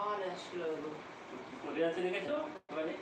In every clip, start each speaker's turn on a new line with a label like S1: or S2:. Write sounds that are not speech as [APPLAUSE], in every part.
S1: আসলো এলো।
S2: পড়ে আছে দেখেছ এবারে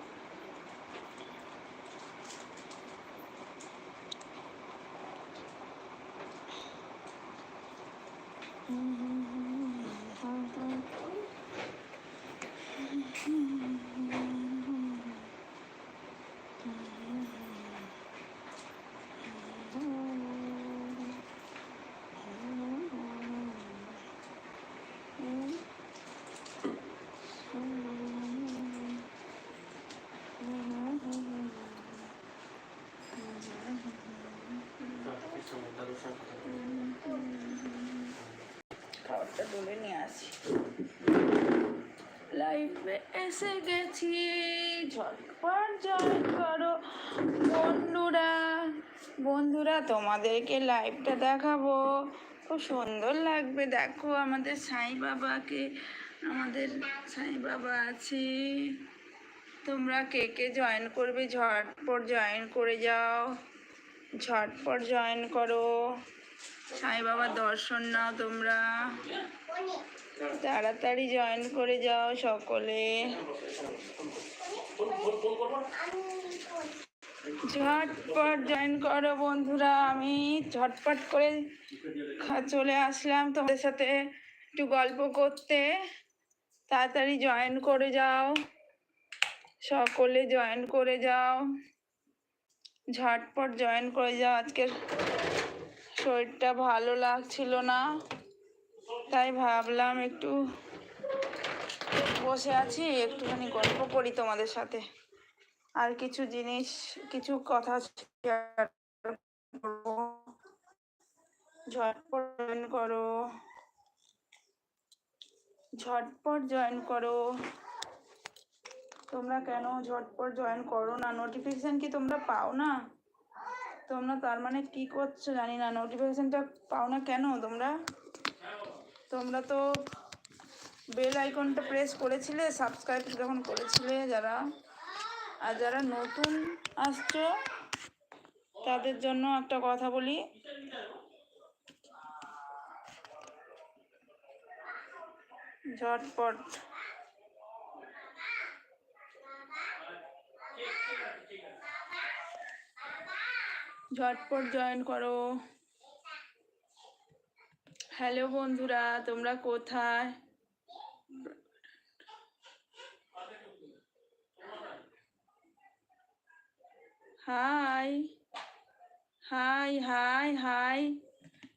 S3: খাবারটা তুলে নিয়ে আসি। লাইফে এসে গেছি। ঝটপট করো বন্ধুরা। বন্ধুরা, তোমাদেরকে লাইভটা দেখাবো। খুব সুন্দর লাগবে। দেখো, আমাদের সাই বাবাকে, আমাদের সাই বাবা আছে। তোমরা কে কে জয়েন করবে? ঝটপট জয়েন করে যাও। ঝটপট জয়েন করো। সাই বাবার দর্শন নাও তোমরা। তাড়াতাড়ি জয়েন করে যাও সকলে। ঝটপট জয়েন করো বন্ধুরা, আমি ঝটপট করে চলে আসলাম তোমাদের সাথে একটু গল্প করতে। তাড়াতাড়ি জয়েন করে যাও। সকলে জয়েন করে যাও। ঝটপট জয়েন করে যাও। আজকের শরীরটা ভালো লাগছিল না। তাই ভাবলাম একটু বসে আছি, একটুখানি গল্প করি তোমাদের সাথে। আর কিছু জিনিস, কিছু কথা। ঝটপট জয়েন করো। ঝটপট জয়েন করো। তোমরা কেন ঝটপট জয়েন করো না? নোটিফিকেশন কি তোমরা পাও না? তোমরা তার মানে কি করছ জানি না। নোটিফিকেশনটা পাও না কেন তোমরা? তোমরা তো বেল আইকনটা প্রেস করেছিলে সাবস্ক্রাইব যখন করেছিলে যারা। আর যারা নতুন আসছো, তাদের জন্য একটা কথা বলি। ঝটপট। ঝটপট জয়েন করো। হ্যালো বন্ধুরা, তোমরা কোথায়? হাই হাই হাই হাই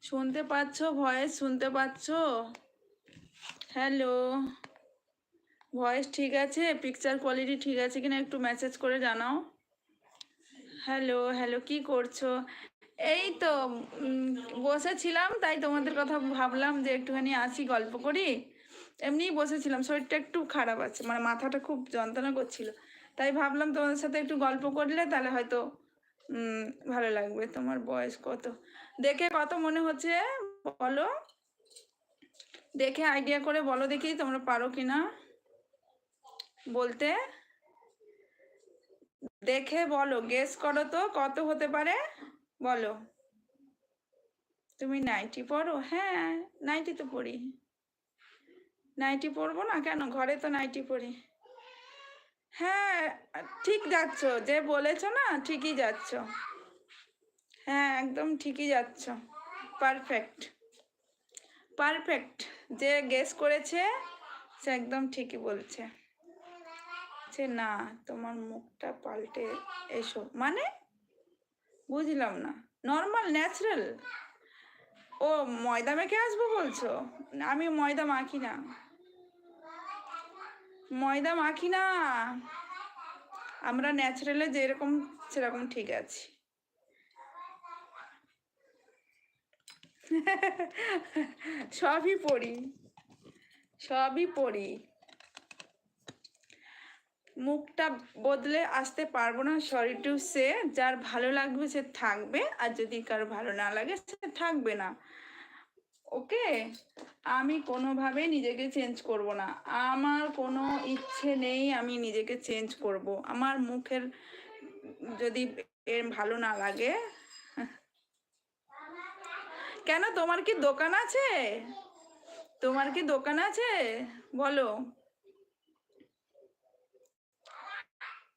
S3: শুনতে পাচ্ছ? ভয়েস শুনতে পাচ্ছ? হ্যালো ভয়েস ঠিক আছে? পিকচার কোয়ালিটি ঠিক আছে কিনা একটু মেসেজ করে জানাও। হ্যালো হ্যালো কি করছ? এই তো বসেছিলাম, তাই তোমাদের কথা ভাবলাম যে একটুখানি আসি, গল্প করি। এমনিই বসেছিলাম, শরীরটা একটু খারাপ আছে মানে মাথাটা খুব যন্ত্রণা করছিল। তাই ভাবলাম তোমাদের সাথে একটু গল্প করলে, তাহলে হয়তো ভালো লাগবে। তোমার বয়স কত? দেখে কত মনে হচ্ছে, বলো? দেখে আইডিয়া করে বলো দেখি তোমরা পারো কি না বলতে। দেখে বলো গেস করো তো, কত হতে পারে? বলো। তুমি নাইটি পড়ো? হ্যাঁ নাইটি তো পড়ি। নাইটি পরবো না কেন? ঘরে তো নাইটি পরি হ্যাঁ ঠিক যাচ্ছ, যে বলেছ না, ঠিকই যাচ্ছ। হ্যাঁ একদম ঠিকই যাচ্ছ। পারফেক্ট পারফেক্ট যে গেস করেছে, সে একদম ঠিকই বলছে। যে না, তোমার মুখটা পাল্টে এসো। মানে? বুঝলাম না। নর্মাল ন্যাচারাল ও, ময়দা মেখে আসব বলছো? আমি ময়দা মাখি না। ময়দা মাখি না। আমরা ন্যাচারালে যেরকম, সেরকম ঠিক আছি। [LAUGHS] সবই পড়ি সবই পড়ি মুখটা বদলে আসতে পারব না সরি টু সে যার ভালো লাগবে সে থাকবে, আর যদি কারও ভালো না লাগে সে থাকবে না। ওকে আমি কোনোভাবে নিজেকে চেঞ্জ করব না। আমার কোনো ইচ্ছে নেই আমি নিজেকে চেঞ্জ করব। আমার মুখের যদি এর ভালো না লাগে, কেন তোমার কি দোকান আছে? তোমার কি দোকান আছে? বলো।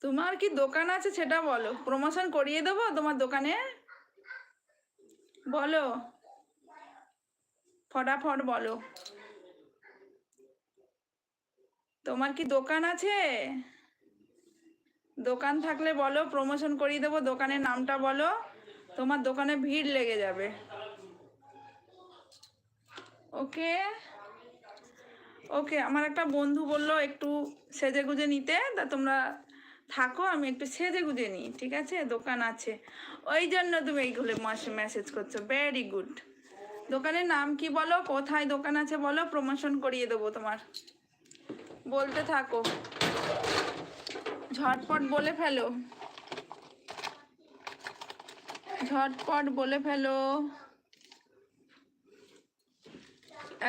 S3: তোমার কি দোকান আছে সেটা বলো। প্রমোশন করিয়ে দেবো তোমার দোকানে? বলো। ফটাফট বলো। তোমার কি দোকান আছে? দোকান থাকলে বলো প্রমোশন করিয়ে দেবো, দোকানের নামটা বলো। তোমার দোকানে ভিড় লেগে যাবে। ওকে? ওকে, আমার একটা বন্ধু বলল একটু সেজে গুজে নিতে, তা তোমরা থাকো, আমি একটু সেজে গুজে নিই, ঠিক আছে? দোকান আছে। ওই জন্য তুমি এইগুলো মেসেজ করছ। ভেরি গুড দোকানের নাম কি বলো? কোথায় দোকান আছে বলো? প্রমোশন করিয়ে দেবো তোমার। বলতে থাকো। ঝটপট বলে ফেলো। ঝটপট বলে ফেলো।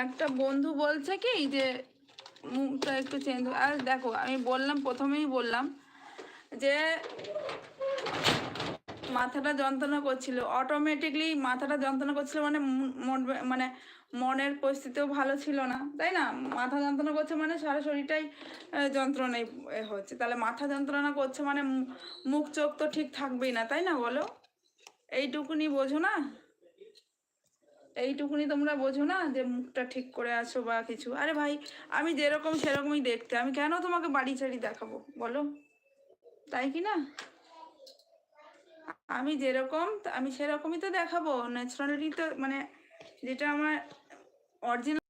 S3: একটা বন্ধু বলছে কি, যে মুখটা একটু চেঞ্জ আর দেখো, আমি বললাম, প্রথমেই বললাম যে মাথাটা যন্ত্রণা করছিল। অটোমেটিকলি মাথাটা যন্ত্রণা করছিল মানে মন- মন- মানে মনের পরিস্থিতিও ভালো ছিল না, তাই না? মাথা যন্ত্রণা করছে মানে সারা শরীরটাই, এ হচ্ছে। তাহলে মাথা যন্ত্রণা করছে মানে মুখ চোখ তো ঠিক থাকবেই না, তাই না বলো? এইটুকুনি বোঝো না? এইটুকুনি তোমরা বোঝো না যে মুখটা ঠিক করে আসো বা কিছু? আরে ভাই, আমি যেরকম সেরকমই দেখতে। আমি কেন তোমাকে বাড়ি চাড়ি দেখাবো? বলো। তাই কি না? আমি যেরকম আমি সেরকমই তো দেখাবো। ন্যাচারালি তো মানে যেটা আমার অরিজিনাল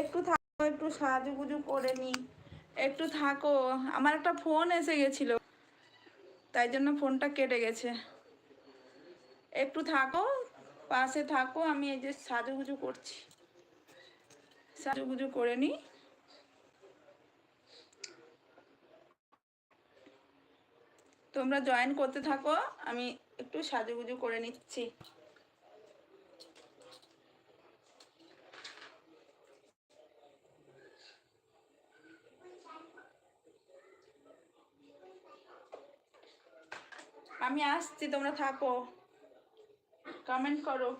S3: একটু একটু সাজুগুজু করে নি। একটু থাকো। আমার একটা ফোন এসে গেছিল। তাই জন্য ফোনটা কেটে গেছে। একটু থাকো, পাশে থাকো, আমি এই যে সাজুগুজু করছি। সাজুগুজু করে নি। তোমরা জয়েন করতে থাকো, আমি একটু সাজুগুজু করে নিচ্ছি। আমি আসছি তোমরা থাকো। কমেন্ট করো।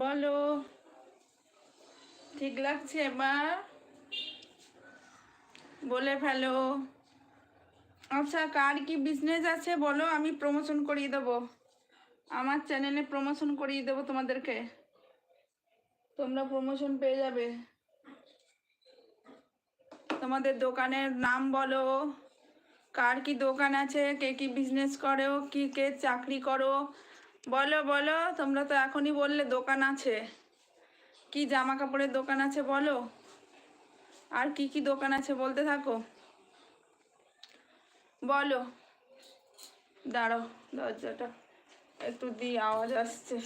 S3: বলো। ঠিক লাগছে এবার বলে ফেলো। আচ্ছা কার কি বিজনেস আছে বলো, আমি প্রমোশন করিয়ে দেবো। আমার চ্যানেলে প্রমোশন করিয়ে দেবো তোমাদেরকে। তোমরা প্রমোশন পেয়ে যাবে। তোমাদের দোকানের নাম বলো। কার কি দোকান আছে, কে কি বিজনেস করো, কি, কে চাকরি করো, বলো বলো। তোমরা তো এখনই বললে দোকান আছে। কি জামা কাপড়ের দোকান আছে বলো? আর কি কি দোকান আছে বলতে থাকো? বলো। দাঁড়ো দরজাটা একটু দিয়ে আওয়াজ আসছে।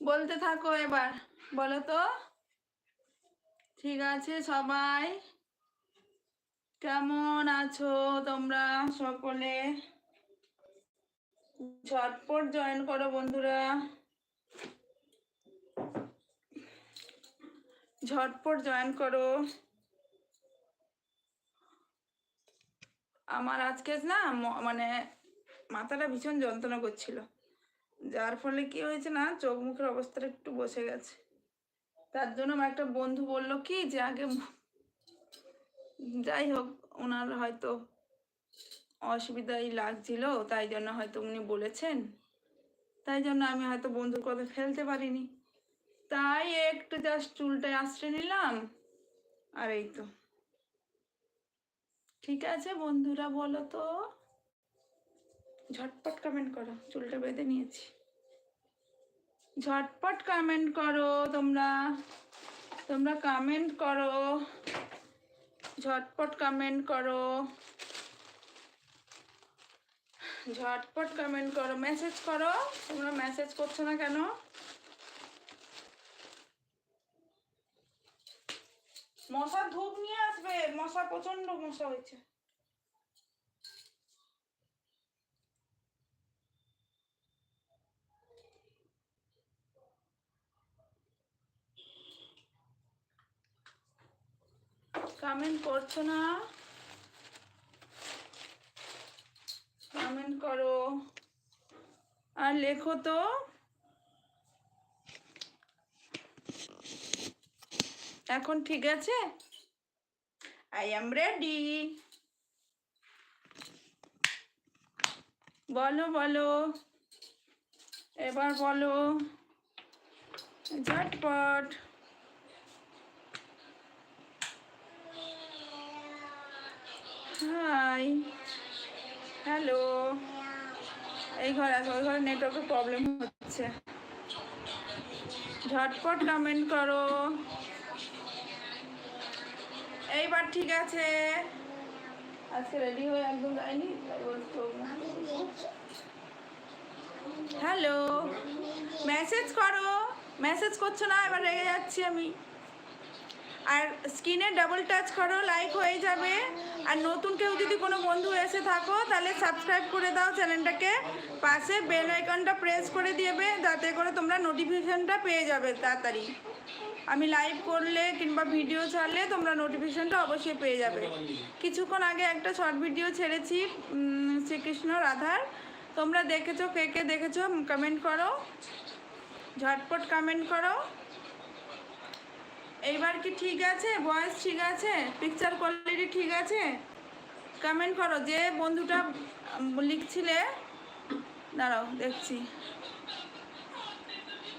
S3: বলতে থাকো এবার, বলো তো। ঠিক আছে সবাই? কেমন আছো তোমরা সকলে? ঝটপট জয়েন করো বন্ধুরা। ঝটপট জয়েন করো। আমার আজকে না মানে মাথাটা ভীষণ যন্ত্রণা করছিল। যার ফলে কি হয়েছে না, চোখ মুখের অবস্থাটা একটু বসে গেছে। তার জন্য আমার একটা বন্ধু বলল কি যে আগে যাই হোক, ওনার হয়তো অসুবিধাই লাগছিল, তাই জন্য হয়তো উনি বলেছেন। তাই জন্য আমি হয়তো বন্ধুর কথা ফেলতে পারিনি। তাই একটু জাস্ট চুলটা আশ্রয় নিলাম। আর এই তো। ঠিক আছে বন্ধুরা, বলো তো? ঝটপট কমেন্ট করো, চুলটা বেঁধে নিয়েছি। ঝটপট কমেন্ট করো তোমরা। তোমরা কমেন্ট করো। ঝটপট কমেন্ট করো। ঝটপট কমেন্ট করো। মেসেজ করো। তোমরা মেসেজ করছ না কেন? মশা ধূপ নিয়ে আসবে, মশা প্রচণ্ড মশা হয়েছে। কমেন্ট করছ না? কমেন্ট করো। আর লেখো তো। এখন ঠিক আছে? আই এম রেডি বলো বলো। এবার বলো। ঝটপট। হাই হ্যালো এই ঘরে আছে ওই ঘরে নেটওয়ার্কের প্রবলেম হচ্ছে। ঝটপট কমেন্ট করো। এইবার ঠিক আছে। আজকে রেডি হয়ে একদম বলছো হ্যালো মেসেজ করো। মেসেজ করছ না এবার রেগে যাচ্ছি আমি। আর স্ক্রিনে ডাবল টাচ করো লাইক হয়ে যাবে। আর নতুন কেউ যদি কোনো বন্ধু এসে থাকো তাহলে সাবস্ক্রাইব করে দাও চ্যানেলটাকে পাশে বেল আইকনটা প্রেস করে দিবে যাতে করে তোমরা নোটিফিকেশনটা পেয়ে যাবে তাড়াতাড়ি। আমি লাইভ করলে কিংবা ভিডিও ছাড়লে তোমরা নোটিফিকেশনটা অবশ্যই পেয়ে যাবে। কিছুক্ষণ আগে একটা শর্ট ভিডিও ছেড়েছি শ্রীকৃষ্ণ রাধার। তোমরা দেখেছ, কে কে দেখেছ কমেন্ট করো। ঝটপট কমেন্ট করো। এইবার কি ঠিক আছে? ভয়েস ঠিক আছে? পিকচার কোয়ালিটি ঠিক আছে? কমেন্ট করো। যে বন্ধুটা লিখছিলে, দাঁড়াও, দেখছি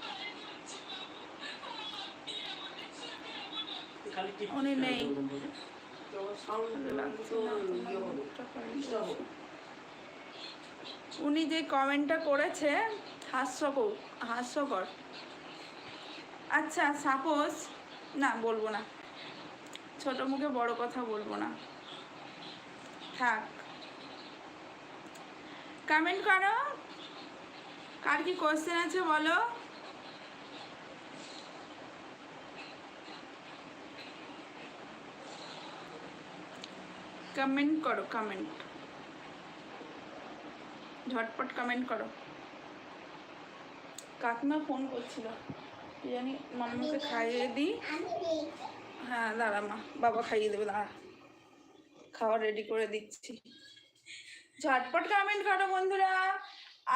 S2: খালি টিপ
S3: উনি নেই।
S2: তো সাউন্ড
S3: লাগছে
S2: তো
S3: না, তোমার
S2: ইয়ে হলো।
S3: মুখটা comment
S2: হলো।
S3: উনি যে কমেন্টটা করেছে, হাস্যকর হাস্যকর। আচ্ছা সাপোজ না, বলব না। ছোট মুখে বড় কথা বলব না। থাক। কমেন্ট করো। কার কি কোশ্চেন আছে বলো? কমেন্ট করো কমেন্ট ঝটপট কমেন্ট করো কাকিমা ফোন করছিল। জানি মাম্মাকে খাইয়ে দিই হ্যাঁ দাঁড়া মা বাবা খাইয়ে দেবে দাঁড়া খাওয়া রেডি করে দিচ্ছি। ঝটপট কমেন্ট করো বন্ধুরা।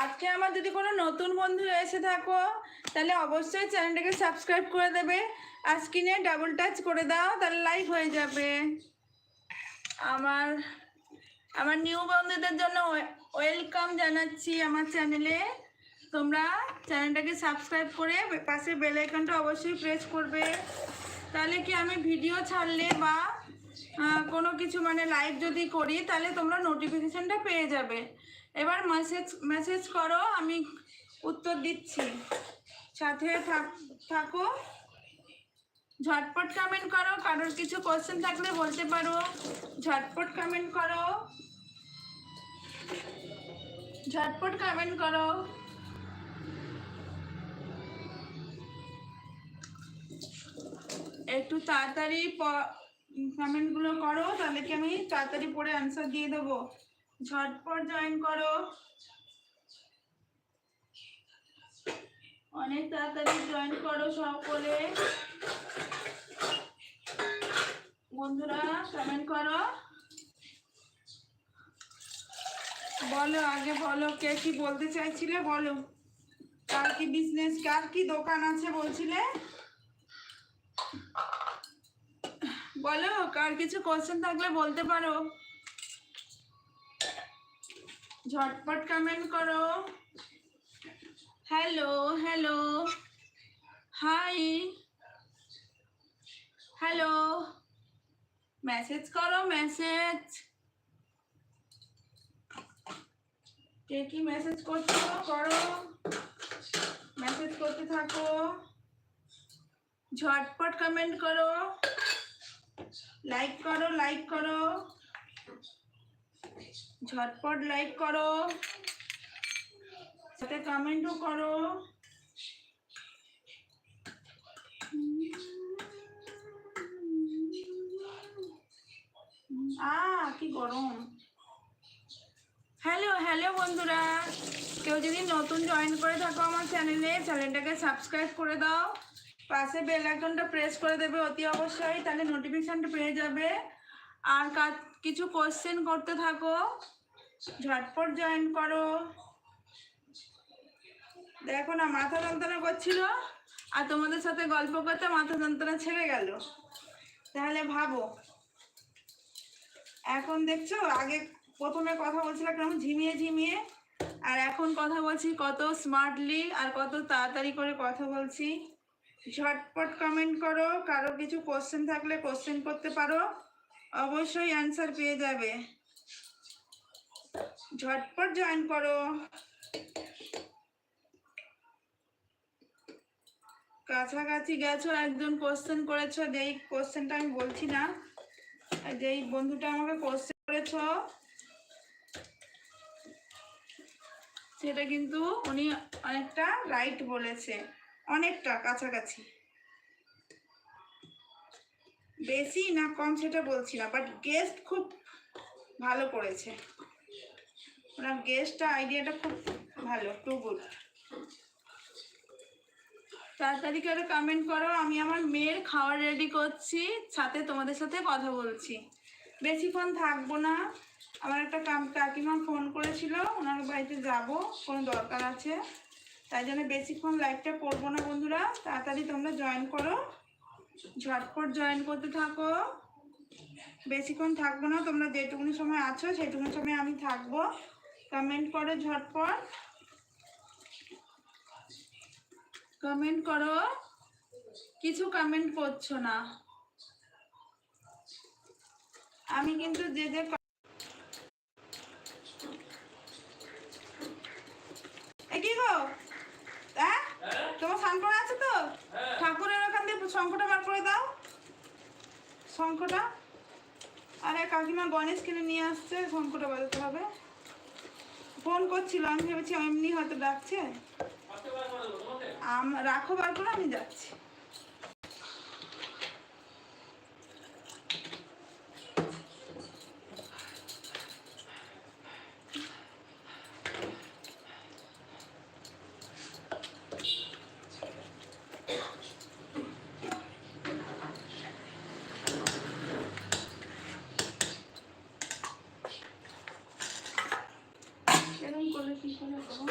S3: আজকে আমার যদি কোনো নতুন বন্ধু এসে থাকো, তাহলে অবশ্যই চ্যানেলটাকে সাবস্ক্রাইব করে দেবে। আর স্ক্রিনে ডাবল টাচ করে দাও, তাহলে লাইভ হয়ে যাবে। আমার আমার নিউ বন্ধুদের জন্য ওয়েলকাম জানাচ্ছি আমার চ্যানেলে তোমরা চ্যানেলটাকে সাবস্ক্রাইব করে পাশে বেল আইকনটা অবশ্যই প্রেস করবে। তাহলে কি আমি ভিডিও ছাড়লে বা কোনো কিছু মানে লাইভ যদি করি, তাহলে তোমরা নোটিফিকেশানটা পেয়ে যাবে। এবার মেসেজ মেসেজ করো, আমি উত্তর দিচ্ছি। সাথে থাক- থাকো। ঝটপট কমেন্ট করো, কারোর কিছু কোশ্চেন থাকলে বলতে পারো। ঝটপট কমেন্ট করো। ঝটপট কমেন্ট করো। একটু তাড়াতাড়ি কমেন্টগুলো করো, তাহলে কি আমি তাড়াতাড়ি পড়ে অ্যান্সার দিয়ে দেবো। ঝটপট জয়েন করো। অনেক তাড়াতাড়ি জয়েন করো সকলে। বন্ধুরা কমেন্ট করো। বলো, আগে বলো কে কি বলতে চাইছিলে, বলো। কার কি বিজনেস কার কি দোকান আছে বলছিলে? বলো, কার কিছু কোশ্চেন থাকলে বলতে পারো। ঝটপট কমেন্ট করো। Hello hello hi hello message করো মেসেজ কে কি মেসেজ করছ করো মেসেজ করতে থাকো ঝটপট কমেন্ট করো লাইক করো লাইক করো ঝটপট লাইক করো সাথে কমেন্টও করো। আ কি গরম। হ্যালো হ্যালো বন্ধুরা। কেউ যদি নতুন জয়েন করে থাকো আমার চ্যানেলে চ্যানেলটাকে সাবস্ক্রাইব করে দাও। পাশে বেল আইকনটা প্রেস করে দেবে অতি অবশ্যই, তাহলে নোটিফিকেশনটা পেয়ে যাবে। আর কিছু কোশ্চেন করতে থাকো, ঝটপট জয়েন করো। দেখো না, মাথা যন্ত্রণা করছিল আর তোমাদের সাথে গল্প করতে মাথা যন্ত্রণা ছেড়ে গেল। তাহলে ভাবো, এখন দেখছ, আগে প্রথমে কথা বলছিলাম কেমন ঝিমিয়ে ঝিমিয়ে, আর এখন কথা বলছি কত স্মার্টলি আর কত তাড়াতাড়ি করে কথা বলছি। ঝটপট কমেন্ট করো, কারও কিছু কোশ্চেন থাকলে কোশ্চেন করতে পারো, অবশ্যই অ্যান্সার পেয়ে যাবে। ঝটপট জয়েন করো। কাছাকাছি গেছো, একজন কোশ্চেন করেছ, যেই কোশ্চেনটা আমি বলছি না যেই বন্ধুটা আমাকে কোশ্চেন করেছ, সেটা কিন্তু উনি অনেকটা রাইট বলেছে, অনেকটা কাছাকাছি। বেশি না কম সেটা বলছি না বাট গেস্ট খুব ভালো করেছে। ওনার গেস্টটা আইডিয়াটা খুব ভালো টু গুড তাড়াতাড়ি করে কমেন্ট করো, আমি আমার মেয়ের খাওয়ার রেডি করছি, সাথে তোমাদের সাথে কথা বলছি। বেশিক্ষণ থাকব না। আমার একটা কাম, কাকিমা ফোন করেছিল, ওনার বাড়িতে যাব, কোনো দরকার আছে? তাই জন্য বেশিক্ষণ লাইভটা করব না বন্ধুরা। তাড়াতাড়ি তোমরা জয়েন করো। ঝটপট জয়েন করতে থাকো। বেশিক্ষণ থাকব না, তোমরা যেটুকুনি সময় আছো সেটুকুনি সময় আমি থাকব। কমেন্ট করো ঝটপট। কমেন্ট করো। কিছু কমেন্ট করছ না। আমি কিন্তু যে যে কি গো? তোমার আছে তো? ঠাকুরের ওখান দিয়ে বার করে দাও। আরে কাকিমা গণেশ কিনে নিয়ে আসছে হবে। ফোন করছিল আমি ভেবেছি এমনি হয়তো ডাকছে। আম রাখো বার করে আমি যাচ্ছি এরকম করলে কি করে করব?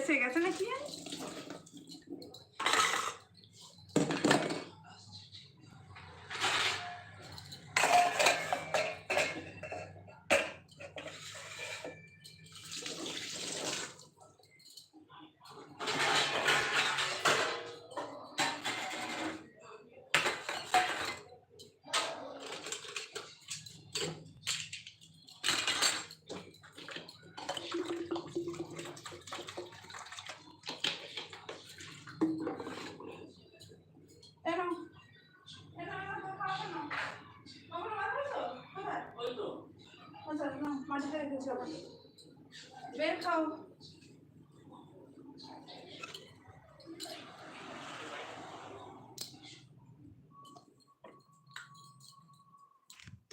S3: এসে গেছে নাকি? কোথায় আচ্ছা